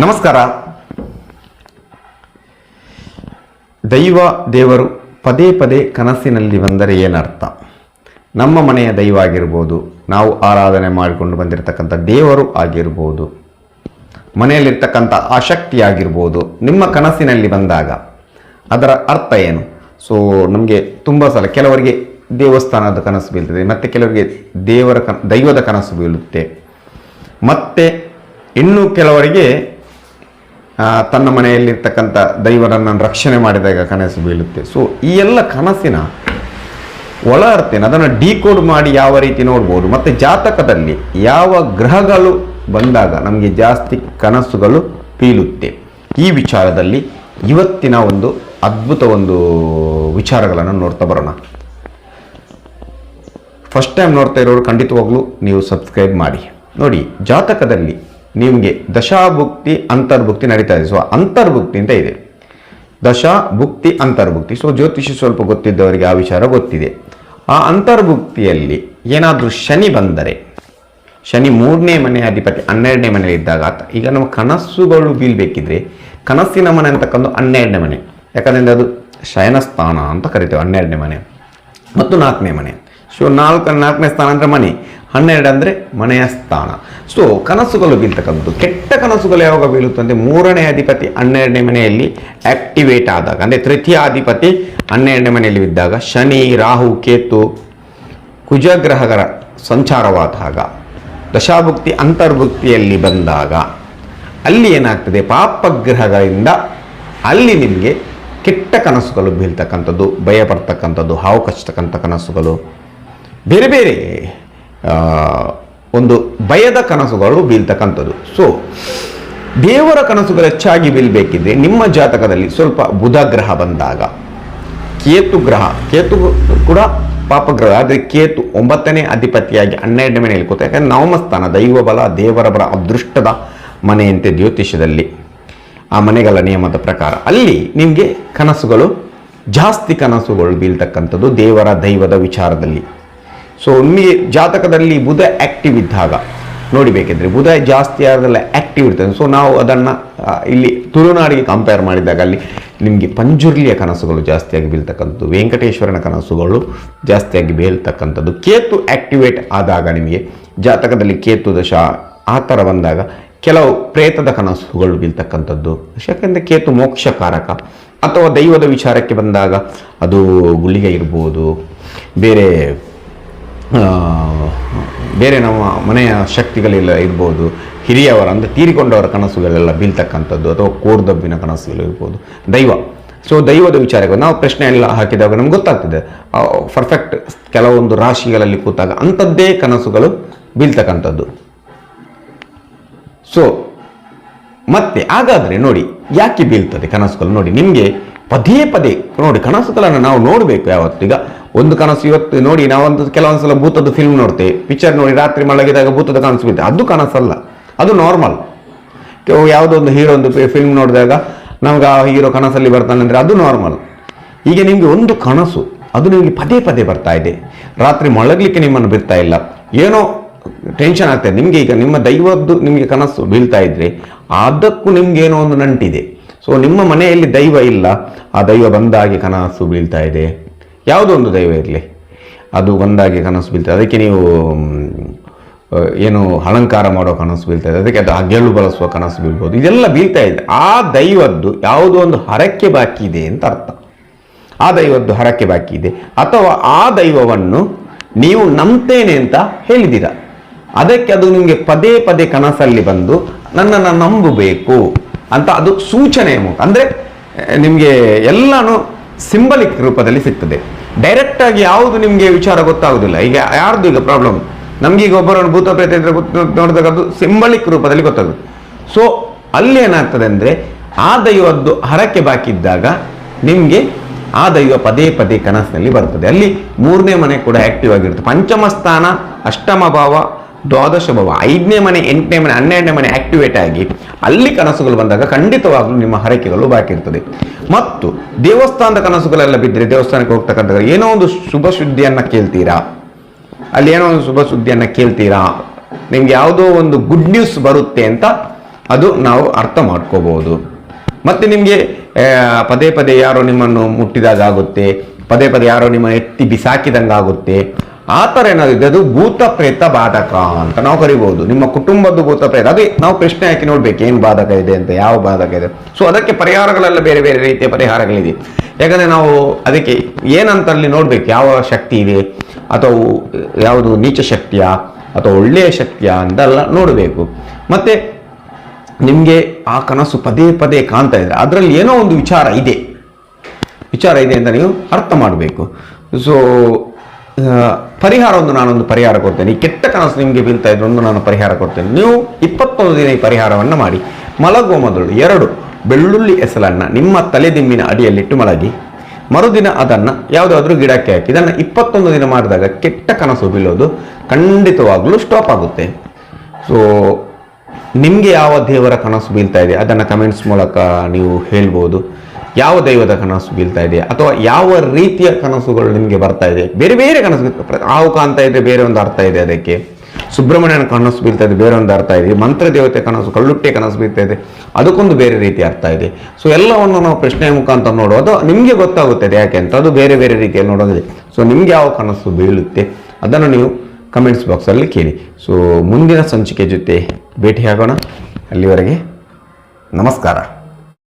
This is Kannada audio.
ನಮಸ್ಕಾರ. ದೈವ ದೇವರು ಪದೇ ಪದೇ ಕನಸಿನಲ್ಲಿ ಬಂದರೆ ಏನರ್ಥ? ನಮ್ಮ ಮನೆಯ ದೈವ ಆಗಿರ್ಬೋದು, ನಾವು ಆರಾಧನೆ ಮಾಡಿಕೊಂಡು ಬಂದಿರತಕ್ಕಂಥ ದೇವರು ಆಗಿರ್ಬೋದು, ಮನೆಯಲ್ಲಿರ್ತಕ್ಕಂಥ ಆಸಕ್ತಿ ಆಗಿರ್ಬೋದು, ನಿಮ್ಮ ಕನಸಿನಲ್ಲಿ ಬಂದಾಗ ಅದರ ಅರ್ಥ ಏನು? ಸೊ ನಮಗೆ ತುಂಬ ಸಲ ಕೆಲವರಿಗೆ ದೇವಸ್ಥಾನದ ಕನಸು ಬೀಳ್ತದೆ, ಮತ್ತು ಕೆಲವರಿಗೆ ದೇವರ ಕನ, ದೈವದ ಕನಸು ಬೀಳುತ್ತೆ. ಮತ್ತು ಇನ್ನು ಕೆಲವರಿಗೆ ತನ್ನ ಮನೆಯಲ್ಲಿರ್ತಕ್ಕಂಥ ದೈವರನ್ನು ರಕ್ಷಣೆ ಮಾಡಿದಾಗ ಕನಸು ಬೀಳುತ್ತೆ. ಸೊ ಈ ಎಲ್ಲ ಕನಸಿನ ಒಳ ಅರ್ಥ ಏನು ಅದನ್ನು ಡಿಕೋಡ್ ಮಾಡಿ ಯಾವ ರೀತಿ ನೋಡ್ಬೋದು. ಮತ್ತು ಜಾತಕದಲ್ಲಿ ಯಾವ ಗ್ರಹಗಳು ಬಂದಾಗ ನಮಗೆ ಜಾಸ್ತಿ ಕನಸುಗಳು ಬೀಳುತ್ತೆ. ಈ ವಿಚಾರದಲ್ಲಿ ಇವತ್ತಿನ ಒಂದು ಅದ್ಭುತ ಒಂದು ವಿಚಾರಗಳನ್ನು ನೋಡ್ತಾ ಬರೋಣ. ಫಸ್ಟ್ ಟೈಮ್ ನೋಡ್ತಾ ಇರೋರು ಖಂಡಿತವಾಗ್ಲೂ ನೀವು ಸಬ್ಸ್ಕ್ರೈಬ್ ಮಾಡಿ. ನೋಡಿ, ಜಾತಕದಲ್ಲಿ ನಿಮಗೆ ದಶಾಭುಕ್ತಿ, ಅಂತರ್ಭುಕ್ತಿ ನಡೀತಾ ಇದೆ. ಸೊ ಅಂತರ್ಭುಕ್ತಿ ಅಂತ ಇದೆ. ದಶಾ ಭುಕ್ತಿ ಅಂತರ್ಭುಕ್ತಿ. ಸೊ ಜ್ಯೋತಿಷ ಸ್ವಲ್ಪ ಗೊತ್ತಿದ್ದವರಿಗೆ ಆ ವಿಚಾರ ಗೊತ್ತಿದೆ. ಆ ಅಂತರ್ಭುಕ್ತಿಯಲ್ಲಿ ಏನಾದರೂ ಶನಿ ಬಂದರೆ, ಶನಿ ಮೂರನೇ ಮನೆ ಅಧಿಪತಿ, ಹನ್ನೆರಡನೇ ಮನೆಯಲ್ಲಿ ಇದ್ದಾಗ ಈಗ ನಮ್ಮ ಕನಸುಗಳು ಬೀಳ್ಬೇಕಿದ್ರೆ ಕನಸಿನ ಮನೆ ಅಂತಕ್ಕಂಥ ಹನ್ನೆರಡನೇ ಮನೆ. ಯಾಕಂದರೆ ಅದು ಶಯನ ಸ್ಥಾನ ಅಂತ ಕರಿತೇವೆ, ಹನ್ನೆರಡನೇ ಮನೆ. ಮತ್ತು ನಾಲ್ಕನೇ ಮನೆ. ಸೊ ನಾಲ್ಕು, ನಾಲ್ಕನೇ ಸ್ಥಾನ ಅಂದರೆ ಮನೆ. ಹನ್ನೆರಡು ಅಂದರೆ ಮನೆಯ ಸ್ಥಾನ. ಸೊ ಕನಸುಗಳು ಬೀಳ್ತಕ್ಕಂಥದ್ದು. ಕೆಟ್ಟ ಕನಸುಗಳು ಯಾವಾಗ ಬೀಳುತ್ತಂದರೆ ಮೂರನೇ ಅಧಿಪತಿ ಹನ್ನೆರಡನೇ ಮನೆಯಲ್ಲಿ ಆಕ್ಟಿವೇಟ್ ಆದಾಗ, ಅಂದರೆ ತೃತೀಯ ಅಧಿಪತಿ ಹನ್ನೆರಡನೇ ಮನೆಯಲ್ಲಿ ಇದ್ದಾಗ, ಶನಿ, ರಾಹು, ಕೇತು, ಕುಜಗ್ರಹಗಳ ಸಂಚಾರವಾದಾಗ, ದಶಾಭುಕ್ತಿ, ಅಂತರ್ಭುಕ್ತಿಯಲ್ಲಿ ಬಂದಾಗ, ಅಲ್ಲಿ ಏನಾಗ್ತದೆ? ಪಾಪಗ್ರಹಗಳಿಂದ ಅಲ್ಲಿ ನಿಮಗೆ ಕೆಟ್ಟ ಕನಸುಗಳು ಬೀಳ್ತಕ್ಕಂಥದ್ದು, ಭಯಪಡ್ತಕ್ಕಂಥದ್ದು, ಹಾವು ಕಚ್ಚತಕ್ಕಂಥ ಕನಸುಗಳು, ಬೇರೆ ಬೇರೆ ಒಂದು ಭಯದ ಕನಸುಗಳು ಬೀಳ್ತಕ್ಕಂಥದ್ದು. ಸೊ ದೇವರ ಕನಸುಗಳು ಹೆಚ್ಚಾಗಿ ಬೀಳ್ಬೇಕಿದ್ರೆ ನಿಮ್ಮ ಜಾತಕದಲ್ಲಿ ಸ್ವಲ್ಪ ಬುಧ ಗ್ರಹ ಬಂದಾಗ, ಕೇತು ಗ್ರಹ, ಕೇತು ಕೂಡ ಪಾಪಗ್ರಹ, ಆದರೆ ಕೇತು ಒಂಬತ್ತನೇ ಅಧಿಪತಿಯಾಗಿ ಹನ್ನೆರಡನೇ ಮನೆಯಲ್ಲಿ ಕೂತ, ಯಾಕಂದ್ರೆ ನವಮಸ್ಥಾನ ದೈವ ಬಲ, ದೇವರ ಬಲ, ಅದೃಷ್ಟದ ಮನೆಯಂತೆ ಜ್ಯೋತಿಷ್ಯದಲ್ಲಿ. ಆ ಮನೆಗಳ ನಿಯಮದ ಪ್ರಕಾರ, ಅಲ್ಲಿ ನಿಮಗೆ ಕನಸುಗಳು, ಜಾಸ್ತಿ ಕನಸುಗಳು ಬೀಳ್ತಕ್ಕಂಥದ್ದು ದೇವರ ದೈವದ ವಿಚಾರದಲ್ಲಿ. ಸೊ ನಿಮಗೆ ಜಾತಕದಲ್ಲಿ ಬುಧ ಆಕ್ಟಿವ್ ಇದ್ದಾಗ, ನೋಡಿ ಬೇಕಿದ್ರೆ ಬುಧ ಜಾಸ್ತಿ ಆದಲ್ಲ ಆ್ಯಕ್ಟಿವ್ ಇರ್ತದೆ. ಸೊ ನಾವು ಅದನ್ನು ಇಲ್ಲಿ ತುಳುನಾಡಿಗೆ ಕಂಪೇರ್ ಮಾಡಿದಾಗ ಅಲ್ಲಿ ನಿಮಗೆ ಪಂಜುರ್ಲಿಯ ಕನಸುಗಳು ಜಾಸ್ತಿಯಾಗಿ ಬೀಳ್ತಕ್ಕಂಥದ್ದು, ವೆಂಕಟೇಶ್ವರನ ಕನಸುಗಳು ಜಾಸ್ತಿಯಾಗಿ ಬೀಳ್ತಕ್ಕಂಥದ್ದು. ಕೇತು ಆ್ಯಕ್ಟಿವೇಟ್ ಆದಾಗ ನಿಮಗೆ ಜಾತಕದಲ್ಲಿ ಕೇತು ದಶ ಆ ಥರ ಬಂದಾಗ ಕೆಲವು ಪ್ರೇತದ ಕನಸುಗಳು ಬೀಳ್ತಕ್ಕಂಥದ್ದು. ಯಾಕೆಂದರೆ ಕೇತು ಮೋಕ್ಷಕಾರಕ ಅಥವಾ ದೈವದ ವಿಚಾರಕ್ಕೆ ಬಂದಾಗ ಅದು ಗುಳಿಗೆ ಇರ್ಬೋದು, ಬೇರೆ ಬೇರೆ ನಮ್ಮ ಮನೆಯ ಶಕ್ತಿಗಳೆಲ್ಲ ಇರ್ಬೋದು. ಹಿರಿಯವರ ಅಂದರೆ ತೀರಿಕೊಂಡವರ ಕನಸುಗಳೆಲ್ಲ ಬೀಳ್ತಕ್ಕಂಥದ್ದು ಅಥವಾ ಕೋರ್ದಬ್ಬಿನ ಕನಸುಗಳು ಇರ್ಬೋದು. ದೈವ. ಸೊ ದೈವದ ವಿಚಾರಗಳು ನಾವು ಪ್ರಶ್ನೆ ಎಲ್ಲ ಹಾಕಿದಾಗ ನಮ್ಗೆ ಗೊತ್ತಾಗ್ತದೆ. ಪರ್ಫೆಕ್ಟ್ ಕೆಲವೊಂದು ರಾಶಿಗಳಲ್ಲಿ ಕೂತಾಗ ಅಂಥದ್ದೇ ಕನಸುಗಳು ಬೀಳ್ತಕ್ಕಂಥದ್ದು. ಸೊ ಮತ್ತೆ ಹಾಗಾದರೆ ನೋಡಿ, ಯಾಕೆ ಬೀಳ್ತದೆ ಕನಸುಗಳು ನೋಡಿ. ನಿಮಗೆ ಪದೇ ಪದೇ ನೋಡಿ ಕನಸುಗಳನ್ನು ನಾವು ನೋಡಬೇಕು ಯಾವತ್ತೀಗ. ಒಂದು ಕನಸು ಇವತ್ತು ನೋಡಿ ನಾವೊಂದು ಕೆಲವೊಂದು ಸಲ ಭೂತದ ಫಿಲ್ಮ್ ನೋಡ್ತೇವೆ ಪಿಕ್ಚರ್ ನೋಡಿ, ರಾತ್ರಿ ಮಲಗಿದಾಗ ಭೂತದ ಕನಸು ಬಿದ್ದೆ ಅದು ಕನಸಲ್ಲ. ಅದು ನಾರ್ಮಲ್ ಯಾವುದೋ ಒಂದು ಹೀರೋ ಒಂದು ಫಿಲ್ಮ್ ನೋಡಿದಾಗ ನಮ್ಗೆ ಆ ಹೀರೋ ಕನಸಲ್ಲಿ ಬರ್ತಾನೆ ಅಂದರೆ ಅದು ನಾರ್ಮಲ್ ಈಗ ನಿಮಗೆ ಒಂದು ಕನಸು, ಅದು ನಿಮಗೆ ಪದೇ ಪದೇ ಬರ್ತಾ ಇದೆ. ರಾತ್ರಿ ಮಲಗಲಿಕ್ಕೆ ನಿಮ್ಮನ್ನು ಬಿಡ್ತಾ ಇಲ್ಲ. ಏನೋ ಟೆನ್ಷನ್ ಆಗ್ತದೆ ನಿಮಗೆ ಈಗ ನಿಮ್ಮ ದೈವದ್ದು ನಿಮಗೆ ಕನಸು ಬೀಳ್ತಾ ಇದ್ರೆ ಅದಕ್ಕೂ ನಿಮ್ಗೆ ಏನೋ ಒಂದು ನಂಟಿದೆ. ಸೊ ನಿಮ್ಮ ಮನೆಯಲ್ಲಿ ದೈವ ಇಲ್ಲ. ಆ ದೈವ ಬಂದಾಗಿ ಕನಸು ಬೀಳ್ತಾ ಇದೆ. ಯಾವುದೋ ಒಂದು ದೈವ ಇರಲಿ. ಅದು ಒಂದಾಗಿ ಕನಸು ಬೀಳ್ತದೆ. ಅದಕ್ಕೆ ನೀವು ಏನು ಅಲಂಕಾರ ಮಾಡೋ ಕನಸು ಬೀಳ್ತಾ ಇದೆ. ಅದಕ್ಕೆ ಅದು ಹಗೆಳು ಬಳಸುವ ಕನಸು ಬೀಳ್ಬೋದು. ಇದೆಲ್ಲ ಬೀಳ್ತಾ ಇದೆ. ಆ ದೈವದ್ದು ಯಾವುದೋ ಒಂದು ಹರಕ್ಕೆ ಬಾಕಿ ಇದೆ ಅಂತ ಅರ್ಥ. ಆ ದೈವದ್ದು ಹರಕ್ಕೆ ಬಾಕಿ ಇದೆ. ಅಥವಾ ಆ ದೈವವನ್ನು ನೀವು ನಂಬ್ತೇನೆ ಅಂತ ಹೇಳಿದ್ದೀರ. ಅದಕ್ಕೆ ಅದು ನಿಮಗೆ ಪದೇ ಪದೇ ಕನಸಲ್ಲಿ ಬಂದು ನನ್ನನ್ನು ನಂಬಬೇಕು ಅಂತ ಅದು ಸೂಚನೆ ಮುಖ. ಅಂದರೆ, ನಿಮಗೆ ಎಲ್ಲನೂ ಸಿಂಬಲಿಕ್ ರೂಪದಲ್ಲಿ ಸಿಗ್ತದೆ. ಡೈರೆಕ್ಟಾಗಿ ಯಾವುದು ನಿಮಗೆ ವಿಚಾರ ಗೊತ್ತಾಗೋದಿಲ್ಲ. ಈಗ ಯಾರ್ದು ಈಗ ಪ್ರಾಬ್ಲಮ್ ಈಗ ಒಬ್ಬರನ್ನು ಭೂತ ಪ್ರೇತ ಇದ್ರೆ ನೋಡಿದಾಗ ಅದು ಸಿಂಬಲಿಕ್ ರೂಪದಲ್ಲಿ ಗೊತ್ತಾಗುತ್ತೆ ಸೊ ಅಲ್ಲಿ ಏನಾಗ್ತದೆ ಅಂದರೆ, ಆ ದೈವದ್ದು ಹರಕೆ ಬಾಕಿದ್ದಾಗ ನಿಮಗೆ ಆ ದೈವ ಪದೇ ಪದೇ ಕನಸಿನಲ್ಲಿ ಬರ್ತದೆ. ಅಲ್ಲಿ ಮೂರನೇ ಮನೆ ಕೂಡ ಆಕ್ಟಿವ್ ಆಗಿರುತ್ತೆ. ಪಂಚಮ ಸ್ಥಾನ, ಅಷ್ಟಮ ಭಾವ ದ್ವಾದಶ ಭಾವ. ಐದನೇ ಮನೆ, ಎಂಟನೇ ಮನೆ, ಹನ್ನೆರಡನೇ ಮನೆ ಆಕ್ಟಿವೇಟ್ ಆಗಿ ಅಲ್ಲಿ ಕನಸುಗಳು ಬಂದಾಗ ಖಂಡಿತವಾಗ್ಲೂ ನಿಮ್ಮ ಹರಕೆಗಳು ಬಾಕಿ ಇರ್ತದೆ. ಮತ್ತು ದೇವಸ್ಥಾನದ ಕನಸುಗಳೆಲ್ಲ ಬಿದ್ದರೆ ದೇವಸ್ಥಾನಕ್ಕೆ ಹೋಗ್ತಕ್ಕಂಥ ಏನೋ ಒಂದು ಶುಭ ಸುದ್ದಿಯನ್ನು ಕೇಳ್ತೀರಾ? ಅಲ್ಲಿ ಏನೋ ಒಂದು ಶುಭ ಸುದ್ದಿಯನ್ನು ಕೇಳ್ತೀರಾ? ನಿಮ್ಗೆ ಯಾವುದೋ ಒಂದು ಗುಡ್ ನ್ಯೂಸ್ ಬರುತ್ತೆ ಅಂತ ಅದು ನಾವು ಅರ್ಥ ಮಾಡ್ಕೋಬಹುದು ಮತ್ತೆ ನಿಮಗೆ ಪದೇ ಪದೇ ಯಾರೋ ನಿಮ್ಮನ್ನು ಮುಟ್ಟಿದಾಗ ಆಗುತ್ತೆ ಪದೇ ಪದೇ ಯಾರೋ ನಿಮ್ಮನ್ನು ಎತ್ತಿ ಬಿಸಾಕಿದಂಗೆ ಆಗುತ್ತೆ ಆ ಥರ ಏನಾದ್ರು ಇದೆ ಅದು ಭೂತ ಪ್ರೇತ ಬಾಧಕ ಅಂತ ನಾವು ಕರಿಬಹುದು ನಿಮ್ಮ ಕುಟುಂಬದ್ದು ಭೂತ ಪ್ರೇತ ಅದೇ ನಾವು ಪ್ರಶ್ನೆ ಹಾಕಿ ನೋಡ್ಬೇಕು ಏನು ಬಾಧಕ ಇದೆ ಅಂತ, ಯಾವ ಬಾಧಕ ಇದೆ. ಸೊ ಅದಕ್ಕೆ ಪರಿಹಾರಗಳೆಲ್ಲ ಬೇರೆ ಬೇರೆ ರೀತಿಯ ಪರಿಹಾರಗಳಿದೆ. ಯಾಕಂದ್ರೆ ನಾವು ಅದಕ್ಕೆ ಏನಂತ ಅಲ್ಲಿ ನೋಡ್ಬೇಕು, ಯಾವ ಶಕ್ತಿ ಇದೆ, ಅಥವಾ ಯಾವುದು ನೀಚ ಶಕ್ತಿಯ, ಅಥವಾ ಒಳ್ಳೆಯ ಶಕ್ತಿಯ ಅಂತೆಲ್ಲ ನೋಡಬೇಕು. ಮತ್ತೆ ನಿಮಗೆ ಆ ಕನಸು ಪದೇ ಪದೇ ಕಾಣ್ತಾ ಇದೆ. ಅದರಲ್ಲಿ ಏನೋ ಒಂದು ವಿಚಾರ ಇದೆ. ವಿಚಾರ ಇದೆ ಅಂತ ನೀವು ಅರ್ಥ ಮಾಡಬೇಕು. ಸೊ ಪರಿಹಾರ ಒಂದು ನಾನೊಂದು ಪರಿಹಾರ ಕೊಡ್ತೇನೆ. ಈ ಕೆಟ್ಟ ಕನಸು ನಿಮಗೆ ಬೀಳ್ತಾ ಇದ್ರೆ ಒಂದು ನಾನು ಪರಿಹಾರ ಕೊಡ್ತೇನೆ. ನೀವು ಇಪ್ಪತ್ತೊಂದು ದಿನ ಈ ಪರಿಹಾರವನ್ನು ಮಾಡಿ. ಮಲಗುವ ಮೊದಲು ಎರಡು, ಬೆಳ್ಳುಳ್ಳಿ ಎಸಲನ್ನು ನಿಮ್ಮ ತಲೆದಿಂಬಿನ ಅಡಿಯಲ್ಲಿಟ್ಟು ಮಲಗಿ. ಮರುದಿನ ಅದನ್ನು ಯಾವುದಾದ್ರೂ ಗಿಡಕ್ಕೆ ಹಾಕಿ. ಇದನ್ನು ಇಪ್ಪತ್ತೊಂದು ದಿನ ಮಾಡಿದಾಗ ಕೆಟ್ಟ ಕನಸು ಬೀಳೋದು ಖಂಡಿತವಾಗಲೂ ಸ್ಟಾಪ್ ಆಗುತ್ತೆ. ಸೊ ನಿಮಗೆ ಯಾವ ದೇವರ ಕನಸು ಬೀಳ್ತಾ ಇದೆ? ಅದನ್ನು ಕಮೆಂಟ್ಸ್ ಮೂಲಕ ನೀವು ಹೇಳ್ಬೋದು. ಯಾವ ದೈವದ ಕನಸು ಬೀಳ್ತಾ ಇದೆ ಅಥವಾ ಯಾವ ರೀತಿಯ ಕನಸುಗಳು ನಿಮಗೆ ಬರ್ತಾ ಇದೆ ಬೇರೆ ಬೇರೆ ಕನಸು ಆವುಕ ಹಾವು ಕಾಣ್ತಾ ಇದೆ, ಬೇರೆ ಒಂದು ಅರ್ಥ ಇದೆ ಅದಕ್ಕೆ. ಸುಬ್ರಹ್ಮಣ್ಯನ ಕನಸು ಬೀಳ್ತಾ ಇದೆ, ಬೇರೆ ಒಂದು ಅರ್ಥ ಇದೆ. ಮಂತ್ರ ದೇವತೆ ಕನಸು ಕಳ್ಳುಟ್ಟೆ ಕನಸು ಬೀಳ್ತಾ ಇದೆ. ಅದಕ್ಕೊಂದು ಬೇರೆ ರೀತಿ ಅರ್ಥ ಇದೆ. ಸೊ ಎಲ್ಲವನ್ನು ನಾವು ಪ್ರಶ್ನೆಯ ಮುಖಾಂತರ ನೋಡೋದು ನಿಮಗೆ ಗೊತ್ತಾಗುತ್ತದೆ ಯಾಕೆ ಅಂತ. ಅದು ಬೇರೆ ಬೇರೆ ರೀತಿಯಲ್ಲಿ ನೋಡೋದಿದೆ. ಸೊ ನಿಮ್ಗೆ ಯಾವ ಕನಸು ಬೀಳುತ್ತೆ? ಅದನ್ನು ನೀವು ಕಮೆಂಟ್ಸ್ ಬಾಕ್ಸಲ್ಲಿ ಕೇಳಿ. ಸೊ ಮುಂದಿನ ಸಂಚಿಕೆ ಜೊತೆ ಭೇಟಿಯಾಗೋಣ. ಅಲ್ಲಿವರೆಗೆ ನಮಸ್ಕಾರ.